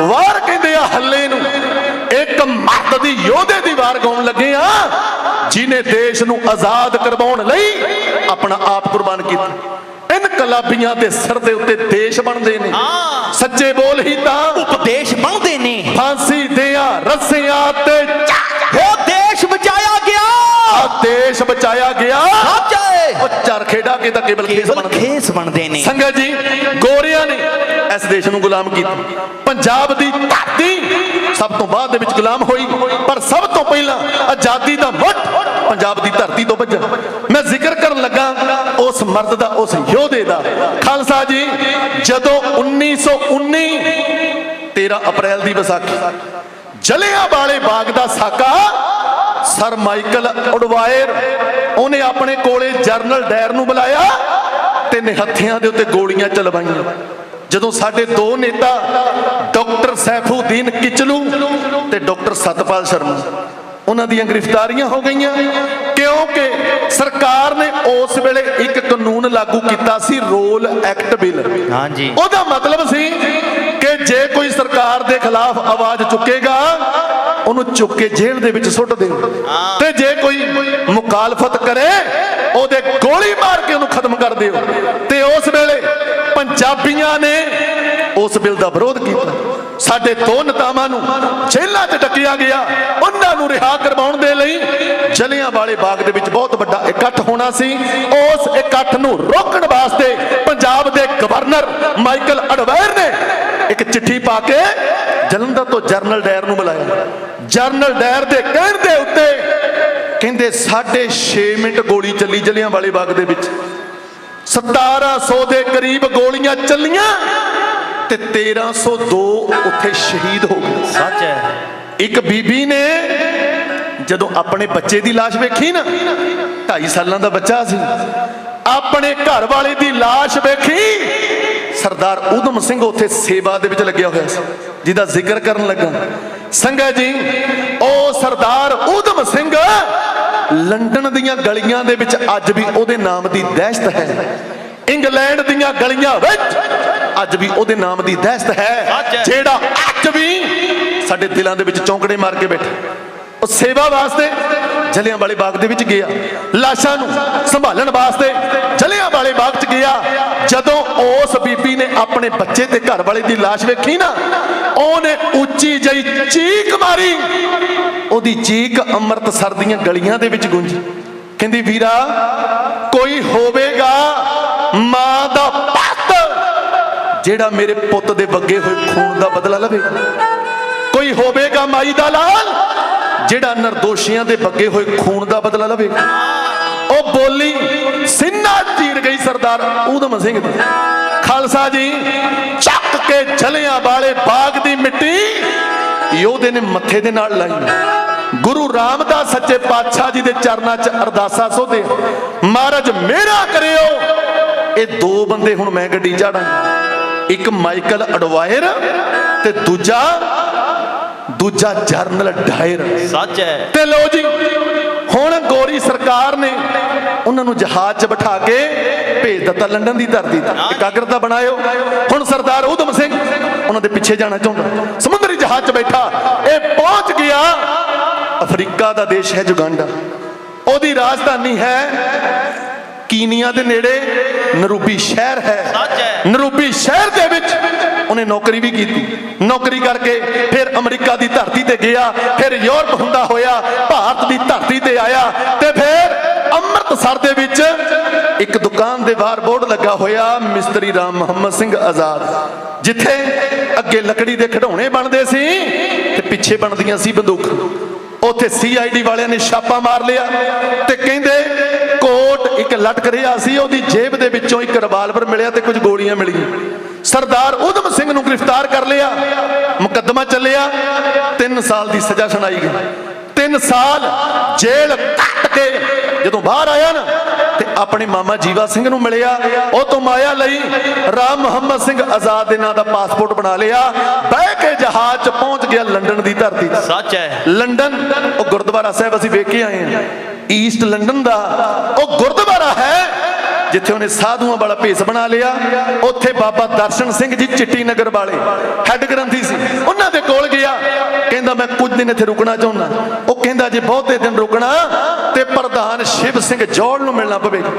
ਵਾਰ ਕਹਿੰਦੇ ਆ ਹੱਲੇ ਨੂੰ ਇੱਕ ਮਰਦ ਦੀ ਯੋਧੇ ਦੀ ਵਾਰ ਗਾਉਣ ਲੱਗੇ ਆ ਜਿਨੇ ਦੇਸ਼ ਨੂੰ ਆਜ਼ਾਦ ਕਰਵਾਉਣ ਲਈ ਆਪਣਾ ਆਪ ਕੁਰਬਾਨ ਕੀਤਾ। ਇਨਕਲਾਬੀਆਂ ਦੇ ਸਿਰ ਦੇ ਉੱਤੇ ਦੇਸ਼ ਬਣਦੇ ਨੇ। ਹਾਂ। ਸੱਚੇ ਬੋਲ ਹੀ ਤਾਂ ਉਪਦੇਸ਼ ਬਣਦੇ ਨੇ। ਫਾਂਸੀ ਦਿਆਂ ਰੱਸਿਆਂ ਤੇ ਉਹ ਦੇਸ਼ ਬਚਾਇਆ ਗਿਆ। ਆ ਦੇਸ਼ ਬਚਾਇਆ ਗਿਆ। ਚਰਖੇ ਢਾ ਕੇ ਤਾਂ ਕੇਵਲ ਖੇਸ ਬਣਦੇ ਖੇਸ ਬਣਦੇ ਨੇ। ਸੰਗਤ ਜੀ ਗੋਰਿਆਂ ਨੇ ਇਸ ਦੇਸ਼ ਨੂੰ ਗੁਲਾਮ ਕੀਤਾ। ਪੰਜਾਬ ਦੀ ਧਰਤੀ ਸਭ ਤੋਂ ਬਾਅਦ ਦੇ ਵਿੱਚ ਗੁਲਾਮ ਹੋਈ ਪਰ ਸਭ ਤੋਂ ਪਹਿਲਾਂ ਆਜ਼ਾਦੀ ਦਾ ਮੁੱਢ ਪੰਜਾਬ ਦੀ ਧਰਤੀ ਤੋਂ ਵੱਜਾ ਮੈਂ ਜ਼ਿਕਰ ਕਰਨ ਲੱਗਾ ਉਸ ਮਰਦ ਦਾ ਉਸ ਯੋਧੇ ਦਾ। ਖਾਲਸਾ ਜੀ ਜਦੋਂ 1919 13 ਅਪ੍ਰੈਲ ਦੀ ਵਿਸਾਖੀ ਜਲਿਆਂ ਵਾਲੇ ਬਾਗ ਦਾ ਸਾਕਾ ਸਰ ਮਾਈਕਲ ਉਡਵਾਇਰ ਉਹਨੇ ਆਪਣੇ ਕੋਲੇ ਜਰਨਲ ਡਾਇਰ ਨੂੰ ਬੁਲਾਇਆ ਤੇ ਨਿਹੱਥਿਆਂ ਦੇ ਉੱਤੇ ਗੋਲੀਆਂ ਚਲਵਾਈਆਂ। ਜਦੋਂ ਸਾਡੇ ਦੋ ਨੇਤਾ ਡਾਕਟਰ ਸੈਫੂਦੀਨ ਕਿਚਲੂ ਤੇ ਡਾਕਟਰ ਸਤਪਾਲ ਸ਼ਰਮਾ ਉਹਨਾਂ ਦੀਆਂ ਗ੍ਰਿਫਤਾਰੀਆਂ ਹੋ ਗਈਆਂ। ਕਿਉਂਕਿ ਸਰਕਾਰ ਨੇ ਉਸ ਵੇਲੇ ਇੱਕ ਕਾਨੂੰਨ ਲਾਗੂ ਕੀਤਾ ਸੀ ਰੋਲ ਐਕਟ ਬਿੱਲ। ਹਾਂਜੀ। ਉਹਦਾ ਮਤਲਬ ਸੀ ਕਿ ਜੇ ਕੋਈ ਸਰਕਾਰ ਦੇ ਖਿਲਾਫ ਆਵਾਜ਼ ਚੁੱਕੇਗਾ, ਉਹਨੂੰ ਚੁੱਕ ਕੇ ਜੇਲ੍ਹ ਦੇ ਵਿੱਚ ਸੁੱਟ ਦਿਓ ਤੇ ਜੇ ਕੋਈ ਮੁਖਾਲਫਤ ਕਰੇ, ਉਹਦੇ ਗੋਲੀ ਮਾਰ ਕੇ ਉਹਨੂੰ ਖਤਮ ਕਰ ਦਿਓ। ਤੇ ਉਸ ਵੇਲੇ ਪੰਜਾਬੀਆਂ ਨੇ ਉਸ ਬਿੱਲ ਦਾ ਵਿਰੋਧ ਕੀਤਾ। ਸਾਡੇ ਦੋ ਨੇਤਾਵਾਂ ਨੂੰ ਜੇਲ੍ਹਾਂ 'ਚ ਟੱਕਿਆ ਗਿਆ। ਉਹਨਾਂ ਨੂੰ ਰਿਹਾ ਕਰਵਾਉਣ ਦੇ ਲਈ ਜਲਿਆਂ ਵਾਲੇ ਬਾਗ ਦੇ ਵਿੱਚ ਬਹੁਤ ਵੱਡਾ ਇਕੱਠ ਹੋਣਾ ਸੀ। ਉਸ ਇਕੱਠ ਨੂੰ ਰੋਕਣ ਵਾਸਤੇ ਪੰਜਾਬ ਦੇ ਗਵਰਨਰ ਮਾਈਕਲ ਅਡਵਾਇਰ ਨੇ ਇੱਕ ਚਿੱਠੀ ਪਾ ਕੇ ਜਲੰਧਰ ਤੋਂ ਜਰਨਲ ਡਾਇਰ ਨੂੰ ਬੁਲਾਇਆ ਜਰਨਲ ਡਾਇਰ ਦੇ ਕਹਿਣ ਦੇ ਉੱਤੇ ਕਹਿੰਦੇ 6.5 ਮਿੰਟ ਗੋਲੀ ਚੱਲੀ ਜਲਿਆਂ ਵਾਲੇ ਬਾਗ ਦੇ ਵਿੱਚ 1700 ਦੇ ਕਰੀਬ ਗੋਲੀਆਂ ਚੱਲੀਆਂ ਤੇ 1302 ਉੱਥੇ ਸ਼ਹੀਦ ਹੋ ਗਏ ਸੱਚ ਹੈ ਇੱਕ ਬੀਬੀ ਨੇ ਜਦੋਂ ਆਪਣੇ ਬੱਚੇ ਦੀ লাশ ਵੇਖੀ ਨਾ 2.5 ਸਾਲਾਂ ਦਾ ਬੱਚਾ ਸੀ ਆਪਣੇ ਘਰ ਵਾਲੇ ਦੀ লাশ ਵੇਖੀ ਸਰਦਾਰ ਊਧਮ ਸਿੰਘ ਉੱਥੇ ਸੇਵਾ ਦੇ ਵਿੱਚ ਲੱਗਿਆ ਹੋਇਆ ਸੀ ਜਿਹਦਾ ਜ਼ਿਕਰ ਕਰਨ ਲੱਗਾ ਸੰਗਤ ਜੀ ਉਹ ਸਰਦਾਰ ਊਧਮ ਸਿੰਘ ਲੰਡਨ ਦੀਆਂ ਗਲੀਆਂ ਦੇ ਵਿੱਚ ਅੱਜ ਵੀ ਉਹਦੇ ਨਾਮ ਦੀ ਦਹਿਸ਼ਤ ਹੈ। ਇੰਗਲੈਂਡ ਦੀਆਂ ਗਲੀਆਂ ਵਿੱਚ ਅੱਜ ਵੀ ਉਹਦੇ ਨਾਮ ਦੀ ਦਹਿਸ਼ਤ ਹੈ। ਜਿਹੜਾ ਅੱਜ ਵੀ ਸਾਡੇ ਦਿਲਾਂ ਦੇ ਵਿੱਚ ਚੌਂਕੜੇ ਮਾਰ ਕੇ ਬੈਠਾ। ਉਹ ਸੇਵਾ ਵਾਸਤੇ ਜਲਿਆਂ ਵਾਲੇ ਬਾਗ ਦੇ ਵਿੱਚ ਗਿਆ। ਲਾਸ਼ਾਂ ਨੂੰ ਸੰਭਾਲਣ ਵਾਸਤੇ ਜਲਿਆਂ ਵਾਲੇ ਬਾਗ 'ਚ ਗਿਆ। ਜਦੋਂ ਉਸ ਬੀਬੀ ਆਪਣੇ ਬੱਚੇ ਤੇ ਘਰ ਵਾਲੇ ਦੀ ਲਾਸ਼ ਵੇਖੀ ਨਾ, ਉਹਨੇ ਉੱਚੀ ਜਈ ਚੀਕ ਮਾਰੀ। ਉਹਦੀ ਚੀਕ ਅੰਮ੍ਰਿਤਸਰ ਦੀਆਂ ਗਲੀਆਂ ਦੇ ਵਿੱਚ ਗੂੰਜੀ। ਕਹਿੰਦੀ, ਵੀਰਾ, ਕੋਈ ਹੋਵੇਗਾ ਮਾਂ ਦਾ ਪੁੱਤ ਜਿਹੜਾ ਮੇਰੇ ਪੁੱਤ ਦੇ ਵੱਗੇ ਹੋਏ ਖੂਨ ਦਾ ਬਦਲਾ ਲਵੇ ਕੋਈ ਹੋਵੇਗਾ ਮਾਈ ਦਾ ਲਾਲ ਜਿਹੜਾ ਨਿਰਦੋਸ਼ੀਆਂ ਦੇ ਵੱਗੇ ਹੋਏ ਖੂਨ ਦਾ ਬਦਲਾ ਲਵੇ ਉਹ ਬੋਲੀ, ਸਿੰਨਾ ਚੀਰ ਗਈ ਸਰਦਾਰ, ਊਧਮ ਸਿੰਘ ਦੀ। ਖਾਲਸਾ ਜੀ ਚੱਕ ਕੇ ਜਲਿਆਂ ਵਾਲੇ ਬਾਗ ਦੀ ਮਿੱਟੀ ਯੋਧੇ ਨੇ ਮੱਥੇ ਦੇ ਨਾਲ ਲਾਈ ਗੁਰੂ ਰਾਮਦਾਸ ਸੱਚੇ ਪਾਤਸ਼ਾਹ ਜੀ ਦੇ ਚਰਨਾਂ 'ਚ ਅਰਦਾਸਾਂ ਸੋਧੇ। ਮਹਾਰਾਜ ਮੇਰਾ ਕਰਿਓ। ਇਹ ਦੋ ਬੰਦੇ ਹੁਣ ਮੈਂ ਗੱਡੀ ਚਾੜਾਂ ਇੱਕ ਮਾਈਕਲ ਅਡਵਾਇਰ ਤੇ ਦੂਜਾ ਦੂਜਾ ਜਰਨਲ ਡਾਇਰ। ਸੱਚ ਹੈ। ਤੇ ਲੋ ਜੀ ਹੁਣ ਗੋਰੀ ਸਰਕਾਰ ਨੇ ਉਹਨਾਂ ਨੂੰ ਜਹਾਜ਼ 'ਚ ਬਿਠਾ ਕੇ ਭੇਜ ਦਿੱਤਾ, ਲੰਡਨ ਦੀ ਧਰਤੀ ਤੇ। ਇਕਾਗਰਤਾ ਬਣਾਇਓ। ਹੁਣ ਸਰਦਾਰ ਊਧਮ ਸਿੰਘ ਉਹਨਾਂ ਦੇ ਪਿੱਛੇ ਜਾਣਾ ਚਾਹੁੰਦਾ। ਸਮੁੰਦਰੀ ਜਹਾਜ਼ 'ਚ ਬੈਠਾ, ਇਹ ਪਹੁੰਚ ਗਿਆ। ਅਫਰੀਕਾ ਦਾ ਦੇਸ਼ ਹੈ ਜੁਗਾਂਡਾ। ਉਹਦੀ ਰਾਜਧਾਨੀ ਹੈ ਕੀਨੀਆ ਦੇ ਨੇੜੇ। ਨਰੂਬੀ ਸ਼ਹਿਰ ਹੈ। ਸੱਚ ਹੈ। ਨਰੂਬੀ ਸ਼ਹਿਰ ਦੇ ਵਿੱਚ ਉਹਨੇ ਨੌਕਰੀ ਵੀ ਕੀਤੀ। ਨੌਕਰੀ ਕਰਕੇ ਫਿਰ ਅਮਰੀਕਾ ਦੀ ਧਰਤੀ ਤੇ ਗਿਆ, ਫਿਰ ਯੂਰਪ ਹੁੰਦਾ ਹੋਇਆ, ਭਾਰਤ ਦੀ ਧਰਤੀ ਤੇ ਆਇਆ ਤੇ ਫਿਰ ਅੰਮ੍ਰਿਤਸਰ ਦੇ ਵਿੱਚ ਇੱਕ ਦੁਕਾਨ ਦੇ ਬਾਹਰ ਬੋਰਡ ਲੱਗਾ ਹੋਇਆ, ਮਿਸਤਰੀ ਰਾਮ ਮੁਹੰਮਦ ਸਿੰਘ ਆਜ਼ਾਦ। ਜਿੱਥੇ ਅੱਗੇ ਲੱਕੜੀ ਦੇ ਖਿਡੌਣੇ ਬਣਦੇ ਸੀ ਤੇ ਪਿੱਛੇ ਬਣਦੀਆਂ ਸੀ ਬੰਦੂਕ। ਉੱਥੇ ਸੀਆਈਡੀ ਵਾਲਿਆਂ ਨੇ ਛਾਪਾ ਮਾਰ ਲਿਆ ਤੇ ਕਹਿੰਦੇ ਇੱਕ ਲਟਕ ਰਿਹਾ ਸੀ ਉਹਦੀ ਜੇਬ ਦੇ ਵਿੱਚੋਂ ਇੱਕ ਰਿਵਾਲਵਰ ਮਿਲਿਆ ਤੇ ਕੁਝ ਗੋਲੀਆਂ ਮਿਲੀਆਂ। ਸਰਦਾਰ ਊਧਮ ਸਿੰਘ ਨੂੰ ਗ੍ਰਿਫਤਾਰ ਕਰ ਲਿਆ ਮੁਕੱਦਮਾ ਚੱਲਿਆ 3 ਸਾਲ ਦੀ ਸਜ਼ਾ ਸੁਣਾਈ ਗਈ। 3 ਸਾਲ ਜੇਲ੍ਹ ਕੱਟ ਕੇ ਜਦੋਂ ਬਾਹਰ ਆਇਆ ਨਾ ਤੇ ਆਪਣੇ ਮਾਮਾ ਜੀਵਾ ਸਿੰਘ ਨੂੰ ਮਿਲਿਆ। ਉਹ ਤੋਂ ਮਾਇਆ ਲਈ ਰਾਮ ਮੁਹੰਮਦ ਸਿੰਘ ਆਜ਼ਾਦ ਦੇ ਨਾਂ ਦਾ ਪਾਸਪੋਰਟ ਬਣਾ ਲਿਆ। ਬਹਿ ਕੇ ਜਹਾਜ਼ 'ਚ ਪਹੁੰਚ ਗਿਆ ਲੰਡਨ ਦੀ ਧਰਤੀ ਸੱਚ ਹੈ। ਲੰਡਨ ਉਹ ਗੁਰਦੁਆਰਾ ਸਾਹਿਬ ਅਸੀਂ ਵੇਖ ਕੇ ਆਏ ਹਾਂ। ਈਸਟ ਲੰਡਨ ਦਾ, ਉਹ ਗੁਰਦੁਆਰਾ ਹੈ, ਜਿੱਥੇ ਉਹਨੇ ਸਾਧੂਆਂ ਵਾਲਾ ਭੇਸ ਬਣਾ ਲਿਆ। ਉੱਥੇ ਬਾਬਾ ਦਰਸ਼ਨ ਸਿੰਘ ਜੀ ਚਿੱਟੀ ਨਗਰ ਵਾਲੇ ਹੈੱਡ ਗ੍ਰੰਥੀ ਸੀ। ਉਹਨਾਂ ਦੇ ਕੋਲ ਗਿਆ, ਕਹਿੰਦਾ, ਮੈਂ ਕੁਝ ਦਿਨ ਇੱਥੇ ਰੁਕਣਾ ਚਾਹੁੰਦਾ। ਉਹ ਕਹਿੰਦਾ, ਜੇ ਬਹੁਤੇ ਦਿਨ ਰੁਕਣਾ, ਤੇ ਪ੍ਰਧਾਨ ਸ਼ਿਵ ਸਿੰਘ ਜੋੜ ਨੂੰ ਮਿਲਣਾ ਪਵੇਗਾ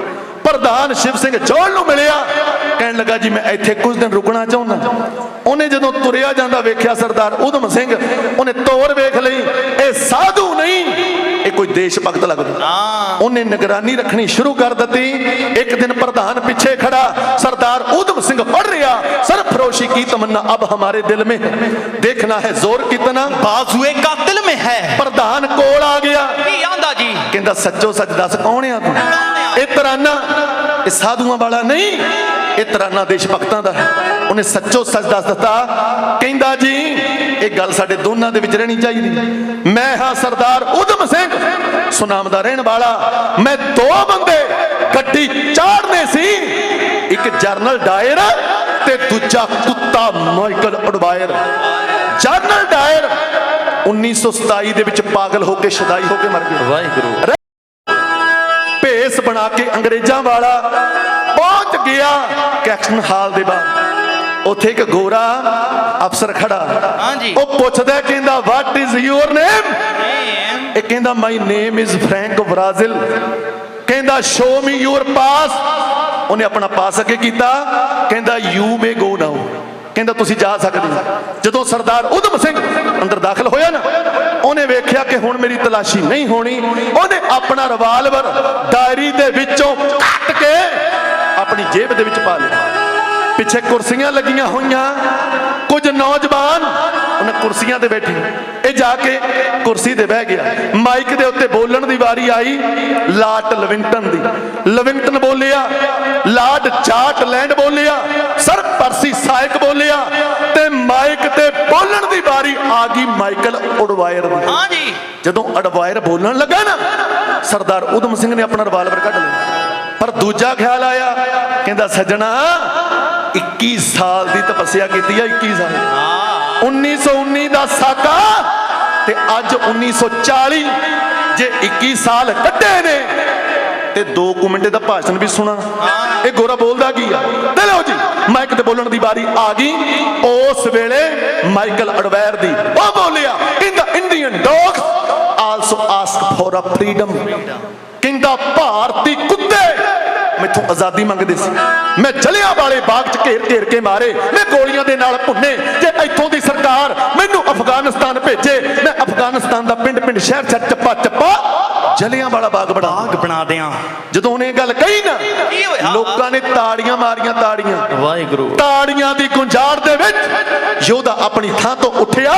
ਪ੍ਰਧਾਨ ਸ਼ਿਵ ਸਿੰਘ ਜੋੜ ਨੂੰ ਮਿਲਿਆ, ਕਹਿਣ ਲੱਗਾ, ਜੀ, ਮੈਂ ਇੱਥੇ ਕੁਝ ਦਿਨ ਰੁਕਣਾ ਚਾਹੁੰਦਾ। ਉਹਨੇ ਜਦੋਂ ਤੁਰਿਆ ਜਾਂਦਾ ਵੇਖਿਆ ਸਰਦਾਰ ਉਧਮ ਸਿੰਘ, ਉਹਨੇ ਤੋਰ ਵੇਖ ਲਈ ਇਹ ਸਾਧੂ ਨਹੀਂ ਇਹ ਕੋਈ ਦੇਸ਼ ਭਗਤ ਲੱਗਦਾ। ਉਹਨੇ ਨਿਗਰਾਨੀ ਰੱਖਣੀ ਸ਼ੁਰੂ ਕਰ ਦਿੱਤੀ। ਇੱਕ ਦਿਨ ਪ੍ਰਧਾਨ ਪਿੱਛੇ ਖੜਾ। ਸਰਦਾਰ ਉਦਮ ਸਿੰਘ ਪੜ ਰਿਹਾ। ਸਰਫਰੋਸ਼ੀ ਕੀ ਤਮੰਨਾ? ਅਬ ਹਮਾਰੇ ਦਿਲ ਮੇ। ਦੇਖਣਾ ਹੈ ਜ਼ੋਰ ਕਿਤਨਾ। ਬਾਜ਼ੂਏ ਕਾਤਲ ਮੇ ਹੈ। ਪ੍ਰਧਾਨ ਕੋਲ ਆ ਗਿਆ। ਕੀ ਆਂਦਾ ਜੀ? ਕਹਿੰਦਾ ਸੱਚੋ ਸੱਚ ਦੱਸ ਕੌਣ ਆ ਤੂੰ? ਇਹ ਤਰਾਨਾ। ਇਹ ਸਾਧੂਆਂ ਵਾਲਾ ਨਹੀਂ। ਇਹ ਤਰਾਨਾ ਦੇਸ਼ ਭਗਤਾਂ ਦਾ ਉਹਨੇ ਸੱਚੋ ਸੱਚ ਦੱਸ ਦਿੱਤਾ। ਕਹਿੰਦਾ ਜੀ ਇਹ ਗੱਲ ਸਾਡੇ ਦੋਨਾਂ ਦੇ ਵਿੱਚ ਰਹਿਣੀ ਚਾਹੀਦੀ। ਮੈਂ ਹਾਂ ਸਰਦਾਰ ਉਧਮ ਸਿੰਘ। ਸੁਨਾਮ ਦਾ ਰਹਿਣ ਵਾਲਾ। ਮੈਂ ਦੋ ਬੰਦੇ ਗੱਡੀ ਚਾੜਨੇ ਸੀ। ਇੱਕ ਜਰਨਲ ਡਾਇਰ ਤੇ ਦੂਜਾ ਕੁੱਤਾ ਮਾਈਕਲ ਅਡਵਾਇਰ। ਜਰਨਲ ਡਾਇਰ 1927 ਦੇ ਵਿੱਚ ਪਾਗਲ ਹੋ ਕੇ ਸ਼ਦਾਈ ਹੋ ਕੇ ਮਰ ਗਿਆ। ਵਾਹਿਗੁਰੂ। ਭੇਸ ਬਣਾ ਕੇ ਅੰਗਰੇਜ਼ਾਂ ਵਾਲਾ ਪਹੁੰਚ ਗਿਆ। ਕੈਕਸ਼ਨ ਹਾਲ ਦੇ ਬਾਹਰ ਉੱਥੇ ਇੱਕ ਗੋਰਾ ਅਫਸਰ ਖੜਾ। ਹਾਂਜੀ। ਉਹ ਪੁੱਛਦਾ ਕਹਿੰਦਾ ਵਾਟ ਇਜ਼ ਯੂਰ ਨੇਮ ਇਹ ਕਹਿੰਦਾ my name is Frank Brazil ਕਹਿੰਦਾ ਸ਼ੋ ਮੀ ਯੂਰ ਪਾਸ ਉਹਨੇ ਆਪਣਾ ਪਾਸ ਅੱਗੇ ਕੀਤਾ। ਕਹਿੰਦਾ ਯੂ ਮੇ ਗੋ ਨਾਓ ਕਹਿੰਦਾ ਤੁਸੀਂ ਜਾ ਸਕਦੇ ਹੋ। ਜਦੋਂ ਸਰਦਾਰ ਉਧਮ ਸਿੰਘ ਅੰਦਰ ਦਾਖਲ ਹੋਇਆ ਨਾ ਉਹਨੇ ਵੇਖਿਆ ਕਿ ਹੁਣ ਮੇਰੀ ਤਲਾਸ਼ੀ ਨਹੀਂ ਹੋਣੀ। ਉਹਨੇ ਆਪਣਾ ਰਿਵਾਲਵਰ ਡਾਇਰੀ ਦੇ ਵਿੱਚੋਂ ਕੱਟ ਕੇ ਆਪਣੀ ਜੇਬ ਦੇ ਵਿੱਚ ਪਾ ਲਿਆ। ਪਿੱਛੇ ਕੁਰਸੀਆਂ ਲੱਗੀਆਂ ਹੋਈਆਂ। ਕੁਝ ਨੌਜਵਾਨ ਉਹਨਾਂ ਕੁਰਸੀਆਂ ਤੇ ਬੈਠੇ। ਇਹ ਜਾ ਕੇ ਕੁਰਸੀ ਤੇ ਬਹਿ ਗਿਆ। ਮਾਈਕ ਦੇ ਉੱਤੇ ਬੋਲਣ ਦੀ ਵਾਰੀ ਆਈ ਲਾਟ ਲਵਿੰਗਟਨ ਦੀ। ਲਵਿੰਗਟਨ ਬੋਲਿਆ ਲਾਰਡ ਚਾਰਟ ਲੈਂਡ ਬੋਲਿਆ ਸਰ ਪਰਸੀ ਸਾਇਕ ਬੋਲਿਆ ਤੇ ਮਾਈਕ ਤੇ ਬੋਲਣ ਦੀ ਵਾਰੀ ਆ ਗਈ ਮਾਈਕਲ ਉਡਵਾਇਰ ਦੀ। ਹਾਂ ਜੀ। ਜਦੋਂ ਅਡਵਾਇਰ ਬੋਲਣ ਲੱਗਾ ਨਾ ਸਰਦਾਰ ਉਦਮ ਸਿੰਘ ਨੇ ਆਪਣਾ ਰਿਵਾਲਵਰ ਕੱਢ ਲਿਆ। ਪਰ ਦੂਜਾ ਖਿਆਲ ਆਇਆ ਕਹਿੰਦਾ ਸੱਜਣਾ 21 ਸਾਲ ਦੀ ਤਪੱਸਿਆ ਕੀਤੀ ਆ 21 ਸਾਲ। ਹਾਂ 1919 ਦਾ ਸਾਕਾ ਤੇ ਅੱਜ 1940 ਜੇ 21 ਸਾਲ ਕੱਢੇ ਨੇ ਤੇ 2 ਮਿੰਟ ਦਾ ਭਾਸ਼ਣ ਵੀ ਸੁਣਾ। ਇਹ ਗੋਰਾ ਬੋਲਦਾ ਕੀ ਆ? ਤੇ ਲਓ ਜੀ ਮਾਈਕ ਤੇ ਬੋਲਣ ਦੀ ਵਾਰੀ ਆ ਗਈ। ਉਸ ਵੇਲੇ ਮਾਈਕਲ ਅਡਵੈਰ ਦੀ ਉਹ ਬੋਲਿਆ ਇਨ ਦਾ Indian dogs also ask for a freedom ਕਹਿੰਦਾ ਭਾਰਤੀ ਕੁੱਤੇ ਮੈਥੋਂ ਆਜ਼ਾਦੀ ਮੰਗਦੇ ਸੀ। ਮੈਂ ਜਲਿਆਂ ਵਾਲੇ ਬਾਗ 'ਚ ਘੇਰ ਘੇਰ ਕੇ ਮਾਰੇ, ਮੈਂ ਗੋਲੀਆਂ ਦੇ ਨਾਲ ਭੁੰਨੇ ਜੇ ਇੱਥੋਂ ਦੀ ਸਰਕਾਰ ਮੈਨੂੰ ਅਫਗਾਨਿਸਤਾਨ ਭੇਜੇ। ਮੈਂ ਅਫਗਾਨਿਸਤਾਨ ਦਾ ਪਿੰਡ ਪਿੰਡ ਸ਼ਹਿਰ ਸ਼ਹਿਰ ਚੱਪਾ ਚੱਪਾ ਜਲਿਆਂ ਵਾਲਾ ਬਾਗ ਬਣਾ ਬਾਗ ਬਣਾ ਦਿਆਂ। ਜਦੋਂ ਉਹਨੇ ਗੱਲ ਕਹੀ ਨਾ ਕੀ ਹੋਇਆ? ਲੋਕਾਂ ਨੇ ਤਾੜੀਆਂ ਮਾਰੀਆਂ ਤਾੜੀਆਂ। ਵਾਹਿਗੁਰੂ। ਤਾੜੀਆਂ ਦੀ ਗੁੰਜਾਰ ਦੇ ਵਿੱਚ ਯੋਧਾ ਆਪਣੀ ਥਾਂ ਤੋਂ ਉੱਠਿਆ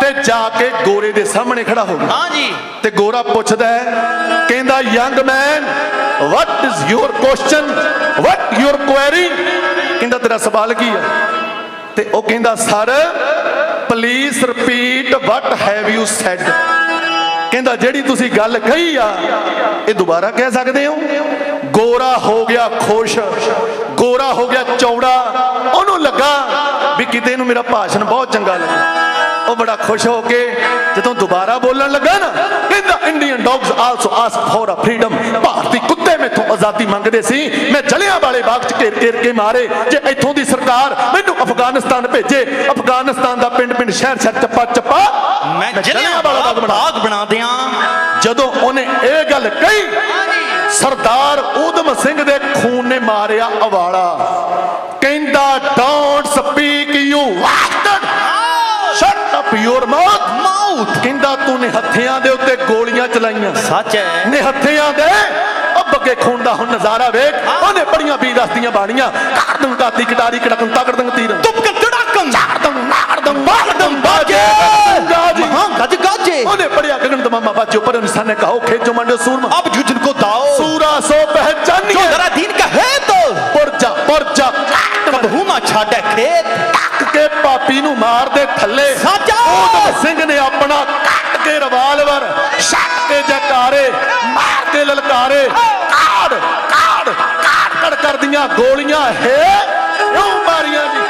ਤੇ ਜਾ ਕੇ ਗੋਰੇ ਦੇ ਸਾਹਮਣੇ ਖੜਾ ਹੋ ਗਿਆ। ਹਾਂ ਜੀ। ਤੇ ਗੋਰਾ ਪੁੱਛਦਾ ਹੈ ਕਹਿੰਦਾ young man what is your question what your query ਕਹਿੰਦਾ ਤੇਰਾ ਸਵਾਲ ਕੀ ਹੈ? ਤੇ ਉਹ ਕਹਿੰਦਾ sir please repeat what have you said ਕਹਿੰਦਾ, ਜਿਹੜੀ ਤੁਸੀਂ ਗੱਲ ਕਹੀ ਆ, ਇਹ ਦੁਬਾਰਾ ਕਹਿ ਸਕਦੇ ਹੋ? ਗੋਰਾ ਹੋ ਗਿਆ ਖੁਸ਼, ਗੋਰਾ ਹੋ ਗਿਆ ਚੌੜਾ। ਉਹਨੂੰ ਲੱਗਾ ਵੀ ਕਿਤੇ ਨੂੰ ਮੇਰਾ ਭਾਸ਼ਣ ਬਹੁਤ ਚੰਗਾ ਲੱਗਾ। ਉਹ ਬੜਾ ਖੁਸ਼ ਹੋ ਕੇ ਜਦੋਂ ਦੁਬਾਰਾ ਬੋਲਣ ਲੱਗਾ ਨਾ, ਕਹਿੰਦਾ Indian dogs also ask for a freedom ਭਾਰਤੀ ਆਜ਼ਾਦੀ ਮੰਗਦੇ ਸੀ। ਮੈਂ ਜਲਿਆਂ ਵਾਲੇ ਬਾਗ 'ਚ ਘੇਰ ਘੇਰ ਕੇ ਮਾਰੇ। ਜੇ ਇੱਥੋਂ ਦੀ ਸਰਕਾਰ ਮੈਨੂੰ ਅਫਗਾਨਿਸਤਾਨ ਭੇਜੇ ਅਫਗਾਨਿਸਤਾਨ ਦਾ ਪਿੰਡ ਪਿੰਡ ਸ਼ਹਿਰ ਸ਼ਹਿਰ ਚੱਪਾ ਚੱਪਾ ਮੈਂ ਜਲਿਆਂ ਵਾਲਾ ਬਾਗ ਬਣਾ ਦਿਆਂ। ਜਦੋਂ ਉਹਨੇ ਇਹ ਗੱਲ ਕਹੀ ਸਰਦਾਰ ਊਧਮ ਸਿੰਘ ਦੇ ਖੂਨ ਨੇ ਮਾਰਿਆ ਅਵਾਲਾ ਕਹਿੰਦਾ don't speak you wasted shut up your mouth mouth ਕਹਿੰਦਾ ਤੂੰ ਨੇ ਹੱਥਿਆਂ ਦੇ ਉੱਤੇ ਗੋਲੀਆਂ ਚਲਾਈਆਂ। ਸੱਚ ਹੈ। ਨੇ ਹੱਥਿਆਂ ਦੇ ਅੱਗੇ ਖੂਨ ਦਾ ਹੁਣ ਨਜ਼ਾਰਾ ਵੇਖ। ਉਹਨੇ ਬੜੀਆਂ ਵੀ ਰਸਤੀਆਂ ਬਾਣੀਆਂ ਕਰ ਦੂੰ ਕਟਾਰੀ ਕਟਕਨ ਤਕੜ ਤੀਰ। ਤੁਮਕਨ ਤੜਾਕਨ ਝਾੜ ਦੂੰ ਨਾੜ ਦੂੰ ਮਾਰ ਬਾਜੇ। ਗਾਜੀ। ਹਾਂ ਗਜ ਗਾਜੇ ਉਹਨੇ ਬੜਿਆ ਗਗਨ ਦਮਾਮਾ ਬਾਜੇ ਪਰ ਇਨਸਾਨ ਨੇ ਕਹੋ ਖੇਜੋ ਮੰਡੋ ਸੂਰਮਾ। ਅਬ ਜੁਜਨ ਕੋ ਦਾਓ। ਸੂਰਾ ਸੋ ਪਹਿਚਾਨੀ ਜੋ ਜ਼ਰਾ ਦੀਨ ਕਾ ਹੈ ਤੋ। ਪਰਜਾ ਪਰਜਾ। ਕਬ ਹੂਮਾ ਛਾੜੇ ਖੇਤ। ਤੱਕ ਕੇ ਪਾਪੀ ਨੂੰ ਮਾਰ ਦੇ ਥੱਲੇ। ਸਾਜਾ। ਸਿੰਘ ਨੇ ਆਪਣਾ ਕੱਟ ਕੇ ਜਕਾਰੇ, ਮਾਰ ਕੇ ਲਲਕਾਰੇ। ਕਾੜ ਕਾੜ ਕਾੜ ਕਰਦੀਆਂ ਗੋਲੀਆਂ, ਹੈ, ਕਿਉਂ ਮਾਰੀਆਂ ਜੀ?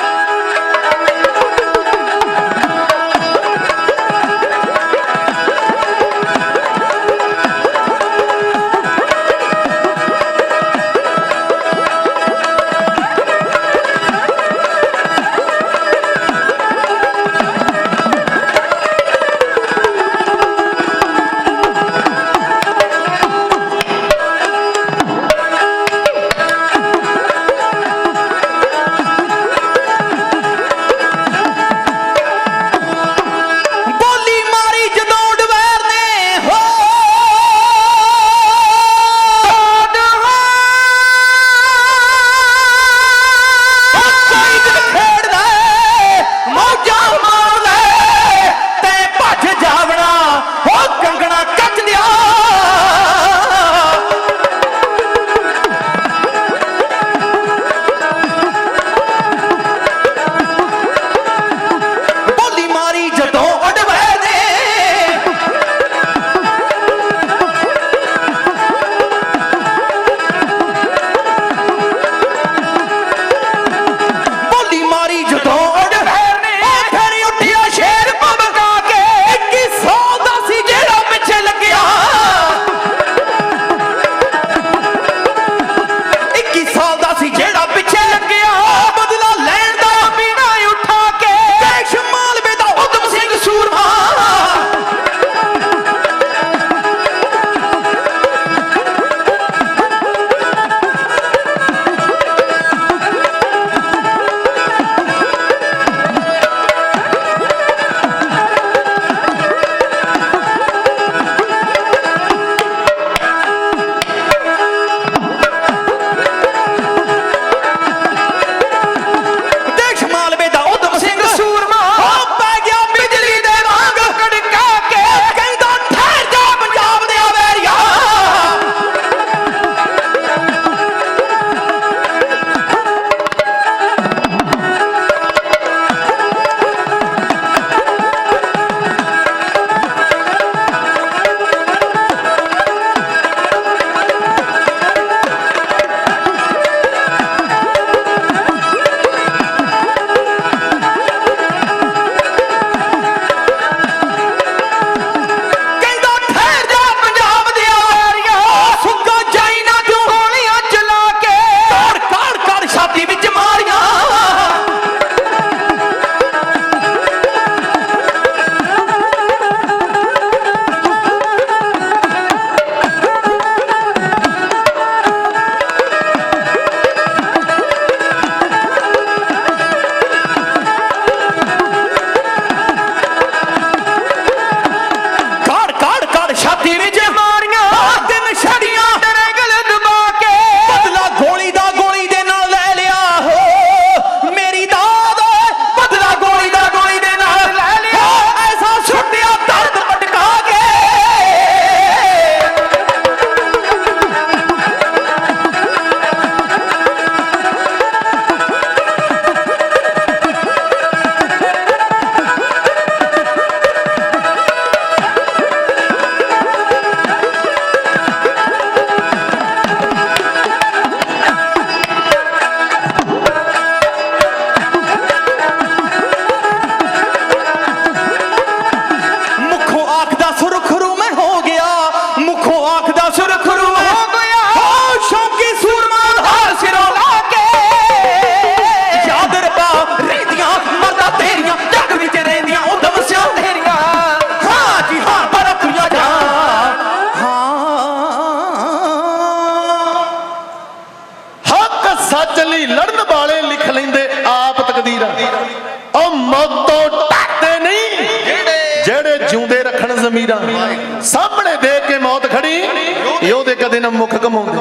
ਖੜੀ ਯੋਧੇ ਕਦੇ ਨਾ ਮੁਖ ਕਮਾਉਂਦੇ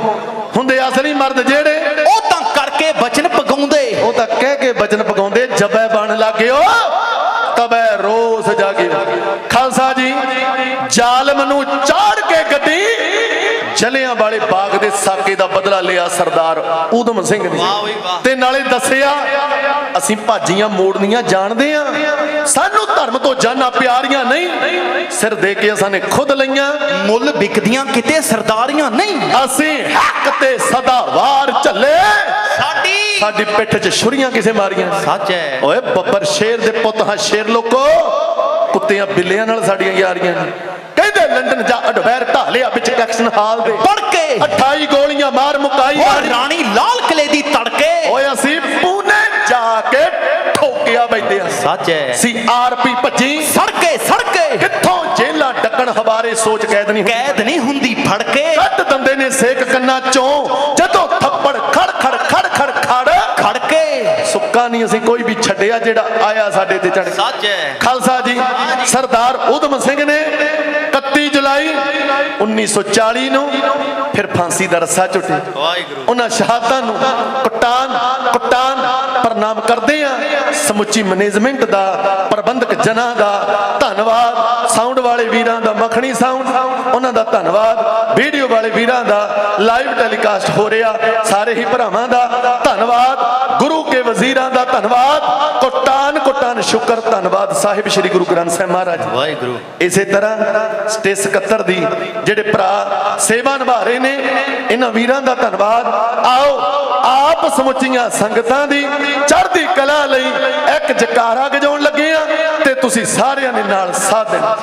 ਹੁੰਦੇ ਅਸਲੀ ਮਰਦ ਜਿਹੜੇ ਉਹ ਤਾਂ ਕਰਕੇ ਬਚਨ ਪਗਾਉਂਦੇ। ਉਹ ਤਾਂ ਕਹਿ ਕੇ ਬਚਨ ਪਗਾਉਂਦੇ ਜਬੈ ਬਣ ਲੱਗਿਓ ਤਬੈ ਰੋਸ ਜਾਗਿਓ ਖਾਲਸਾ ਜੀ ਜ਼ਾਲਮ ਨੂੰ ਚਾੜ ਕੇ ਗੱਡੀ ਜਲਿਆਂ ਵਾਲੇ ਬਾਗ ਦੇ ਸਾਕੇ ਦਾ ਬਦਲਾ ਲਿਆ ਸਰਦਾਰ ਊਧਮ ਸਿੰਘ ਨੇ। ਤੇ ਨਾਲੇ ਦੱਸਿਆ ਅਸੀਂ ਭਾਜੀਆਂ ਮੋੜਨੀਆਂ ਜਾਣਦੇ ਆ ਸਾਨੂੰ ਧਰਮ ਤੋਂ ਜਾਨਾਂ ਪਿਆਰੀਆਂ ਨਹੀਂ। ਸਿਰ ਦੇ ਕੇ ਅਸਾਂ ਨੇ ਖੁਦ ਲਈਆਂ। ਮੁੱਲ ਵਿਕਦੀਆਂ ਕਿਤੇ ਸਰਦਾਰੀਆਂ ਨਹੀਂ। ਅਸੀਂ ਹੱਕ ਤੇ ਸਦਾ ਵਾਰ ਝੱਲੇ। ਸਾਡੀ ਸਾਡੀ ਪਿੱਠ 'ਚ ਛੁਰੀਆਂ ਕਿਸੇ ਮਾਰੀਆਂ। ਸੱਚ ਹੈ। ਓਏ ਬੱਬਰ ਸ਼ੇਰ ਦੇ ਪੁੱਤ ਹਾਂ ਸ਼ੇਰ ਲੋਕੋ। ਕੁੱਤਿਆਂ ਬਿੱਲਿਆਂ ਨਾਲ ਸਾਡੀਆਂ ਯਾਰੀਆਂ ਨੇ। ਕਹਿੰਦੇ ਲੰਡਨ ਜਾ ਅਡਵੈਰ ਢਾਲਿਆ ਵਿੱਚ ਕੈਕਸ਼ਨ ਹਾਲ ਦੇ। ਪੜ ਕੇ। 28 ਗੋਲੀਆਂ ਮਾਰ ਮੁਕਾਈ। ਰਾਣੀ ਲਾਲ ਕਿਲੇ ਦੀ ਤੜਕੇ। ਓਏ ਅਸੀਂ ਸੱਚ। ਹੈ ਸੀ ਆਰਪੀ ਭੱਜੀ। ਸੜਕੇ ਸੜਕੇ। ਕਿੱਥੋਂ ਜੇਲਾ ਡੱਕਣ ਹਵਾਰੇ ਸੋਚ ਕੈਦ ਨਹੀਂ। ਕੈਦ ਨਹੀਂ ਹੁੰਦੀ ਫੜ ਕੇ ਕੱਟ ਦੰਦੇ ਨੇ ਸੇਕ ਕੰਨਾਂ ਚੋਂ। ਜਦੋਂ ਥੱਪੜ ਖੜ ਖੜ ਖੜ ਖੜ ਖੜ। ਖੜ ਕੇ ਸੁੱਕਾ ਨਹੀਂ ਅਸੀਂ ਕੋਈ ਵੀ ਛੱਡਿਆ ਜਿਹੜਾ ਆਇਆ ਸਾਡੇ ਤੇ ਚੜ ਸੱਚ। ਹੈ ਖਾਲਸਾ ਜੀ ਸਰਦਾਰ ਉਧਮ ਸਿੰਘ ਨੇ 31 ਜੁਲਾਈ 1940 ਨੂੰ ਫਿਰ ਫਾਂਸੀ ਦਾ ਰੱਸਾ ਝੁੱਟੇ ਵਾਹਿਗੁਰੂ। ਉਹਨਾਂ ਸ਼ਹਾਦਤਾਂ ਨੂੰ ਕਟਾਨ ਕਟਾਨ ਪ੍ਰਣਾਮ ਕਰਦੇ ਆ। ਸਮੁੱਚੀ ਮੈਨੇਜਮੈਂਟ ਦਾ ਪ੍ਰਬੰਧਕ ਜਨਾਂ ਦਾ ਧੰਨਵਾਦ। ਸਾਊਂਡ ਵਾਲੇ ਵੀਰਾਂ ਦਾ ਮੱਖਣੀ ਸਾਊਂਡ ਉਹਨਾਂ ਦਾ ਧੰਨਵਾਦ। ਵੀਡੀਓ ਵਾਲੇ ਵੀਰਾਂ ਦਾ ਲਾਈਵ ਟੈਲੀਕਾਸਟ ਹੋ ਰਿਹਾ। ਸਾਰੇ ਹੀ ਭਰਾਵਾਂ ਦਾ ਧੰਨਵਾਦ। ਗੁਰੂ ਕੇ ਵਜ਼ੀਰਾਂ ਦਾ ਧੰਨਵਾਦ। ਕੋਟਾਨ ਕੋਟਾਨ ਸ਼ੁਕਰ ਧੰਨਵਾਦ। ਸਾਹਿਬ ਸ੍ਰੀ ਗੁਰੂ ਗ੍ਰੰਥ ਸਾਹਿਬ ਮਹਾਰਾਜ। ਵਾਹਿਗੁਰੂ। ਇਸੇ ਤਰ੍ਹਾਂ ਸਟੇ 77 ਦੀ ਜਿਹੜੇ ਭਰਾ ਸੇਵਾ ਨਿਭਾ ਰਹੇ ਨੇ ਇਹਨਾਂ ਵੀਰਾਂ ਦਾ ਧੰਨਵਾਦ। ਆਓ ਆਪ ਸਮੁੱਚੀਆਂ ਸੰਗਤਾਂ ਦੀ ਚੜ੍ਹਦੀ ਕਲਾ ਲਈ ਇੱਕ ਜਕਾਰਾ ਗਜਾਉਣ ਲੱਗੇ ਆ ਤੇ ਤੁਸੀਂ ਸਾਰਿਆਂ ਨੇ ਨਾਲ ਸਾਥ ਦੇਣਾ।